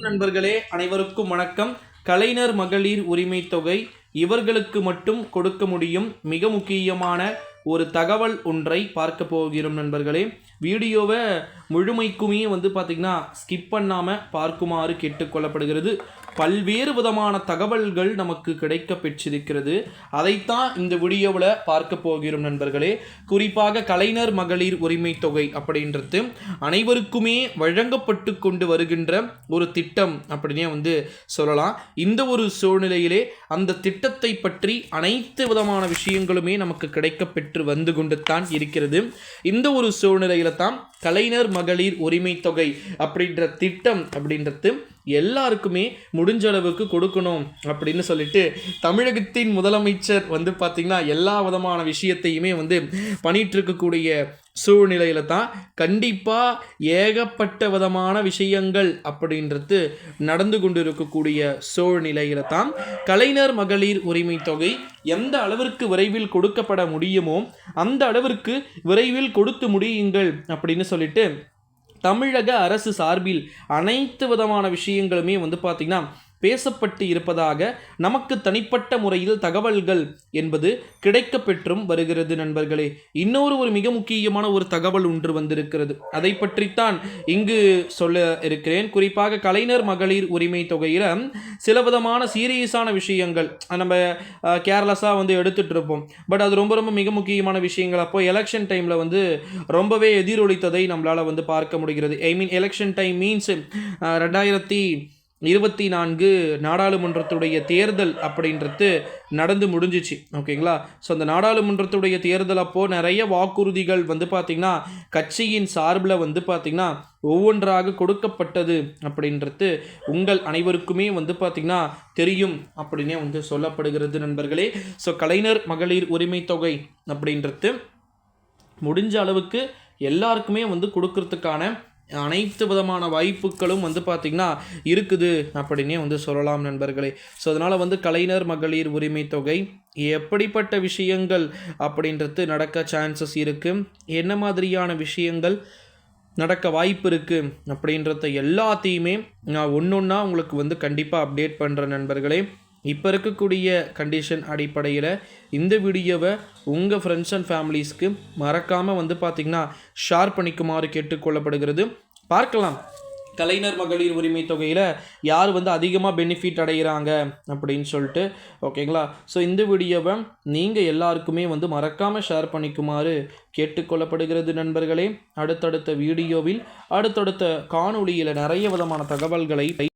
நண்பர்களே அனைவருக்கும் வணக்கம். கலைஞர் மகளிர் உரிமை தொகை இவர்களுக்கு மட்டும் கொடுக்க முடியும் மிக முக்கியமான ஒரு தகவல் ஒன்றை பார்க்க போகிறோம் நண்பர்களே. வீடியோவை முழுமைக்குமே வந்து பார்த்திங்கன்னா ஸ்கிப் பண்ணாமல் பார்க்குமாறு கேட்டுக்கொள்ளப்படுகிறது. பல்வேறு விதமான தகவல்கள் நமக்கு கிடைக்க பெற்றிருக்கிறது அதைத்தான் இந்த வீடியோவில் பார்க்க போகிறோம் நண்பர்களே. குறிப்பாக கலைஞர் மகளிர் உரிமை தொகை அப்படின்றது அனைவருக்குமே வழங்கப்பட்டு கொண்டு வருகின்ற ஒரு திட்டம் அப்படின்னே வந்து சொல்லலாம். இந்த ஒரு சூழ்நிலையிலே அந்த திட்டத்தை பற்றி அனைத்து விதமான விஷயங்களுமே நமக்கு கிடைக்க பெற்று வந்து கொண்டு தான் இருக்கிறது. இந்த ஒரு சூழ்நிலையில் தான் கலைஞர் மகளிர் உரிமை தொகை அப்படின்ற திட்டம் அப்படின்றது எல்லாருக்குமே முடிஞ்ச அளவுக்கு கொடுக்கணும் அப்படின்னு சொல்லிட்டு தமிழகத்தின் முதலமைச்சர் வந்து பார்த்திங்கன்னா எல்லா விதமான விஷயத்தையுமே வந்து பண்ணிட்டு இருக்கக்கூடிய சூழ்நிலையில் தான் கண்டிப்பாக ஏகப்பட்ட விதமான விஷயங்கள் அப்படின்றது நடந்து கொண்டு இருக்கக்கூடிய தான் கலைஞர் மகளிர் உரிமை தொகை எந்த அளவிற்கு விரைவில் கொடுக்கப்பட முடியுமோ அந்த அளவிற்கு விரைவில் கொடுத்து முடியுங்கள் அப்படின்னு சொல்லிட்டு தமிழக அரசு சார்பில் அனைத்து விதமான விஷயங்களுமே வந்து பார்த்திங்கன்னா பேசப்பட்டு இருப்பதாக நமக்கு தனிப்பட்ட முறையில் தகவல்கள் என்பது கிடைக்க பெற்றும் வருகிறது நண்பர்களே. இன்னொரு ஒரு மிக முக்கியமான ஒரு தகவல் ஒன்று வந்திருக்கிறது. அதை பற்றித்தான் இங்கு சொல்ல இருக்கிறேன். குறிப்பாக கலைஞர் மகளிர் உரிமை தொகையில் சில விதமான சீரியஸான விஷயங்கள். நம்ம கேர்லெஸ்ஸாக வந்து எடுத்துகிட்டு இருப்போம். பட் அது ரொம்ப ரொம்ப மிக முக்கியமான விஷயங்கள். அப்போ எலெக்ஷன் டைமில் வந்து ரொம்பவே எதிரொலித்ததை நம்மளால் வந்து பார்க்க முடிகிறது. I mean election time means ரெண்டாயிரத்தி இருபத்தி நான்கு நாடாளுமன்றத்துடைய தேர்தல் அப்படின்றது நடந்து முடிஞ்சிச்சு ஓகேங்களா? ஸோ அந்த நாடாளுமன்றத்துடைய தேர்தல் அப்போது நிறைய வாக்குறுதிகள் வந்து பார்த்திங்கன்னா கட்சியின் சார்பில் வந்து பார்த்திங்கன்னா ஒவ்வொன்றாக கொடுக்கப்பட்டது அப்படின்றது உங்கள் அனைவருக்குமே வந்து பார்த்திங்கன்னா தெரியும் அப்படின்னே வந்து சொல்லப்படுகிறது நண்பர்களே. ஸோ கலைஞர் மகளிர் உரிமை தொகை அப்படின்றது முடிஞ்ச அளவுக்கு எல்லாருக்குமே வந்து கொடுக்கறதுக்கான அனைத்து விதமான வாய்ப்புகளும் வந்து பார்த்திங்கன்னா இருக்குது அப்படின்னே வந்து சொல்லலாம் நண்பர்களே. ஸோ அதனால் வந்து கலைஞர் மகளிர் உரிமை தொகை எப்படிப்பட்ட விஷயங்கள் அப்படின்றது நடக்க சான்சஸ் இருக்குது என்ன மாதிரியான விஷயங்கள் நடக்க வாய்ப்பு இருக்குது அப்படின்றத எல்லாத்தையுமே நான் ஒன்று ஒன்றா உங்களுக்கு வந்து கண்டிப்பாக அப்டேட் பண்ணுறேன் நண்பர்களே. இப்போ இருக்கக்கூடிய கண்டிஷன் அடிப்படையில் இந்த வீடியோவை உங்கள் ஃப்ரெண்ட்ஸ் அண்ட் ஃபேமிலிஸ்க்கு மறக்காமல் வந்து பார்த்திங்கன்னா ஷேர் பண்ணிக்குமாறு கேட்டுக்கொள்ளப்படுகிறது பார்க்கலாம். கலைஞர் மகளிர் உரிமை தொகையில் யார் வந்து அதிகமாக பெனிஃபிட் அடைகிறாங்க அப்படின்னு சொல்லிட்டு ஓகேங்களா ஸோ இந்த வீடியோவை நீங்கள் எல்லாருக்குமே வந்து மறக்காமல் ஷேர் பண்ணிக்குமாறு கேட்டுக்கொள்ளப்படுகிறது நண்பர்களே. அடுத்தடுத்த வீடியோவில் அடுத்தடுத்த காணொளியில் நிறைய விதமான தகவல்களை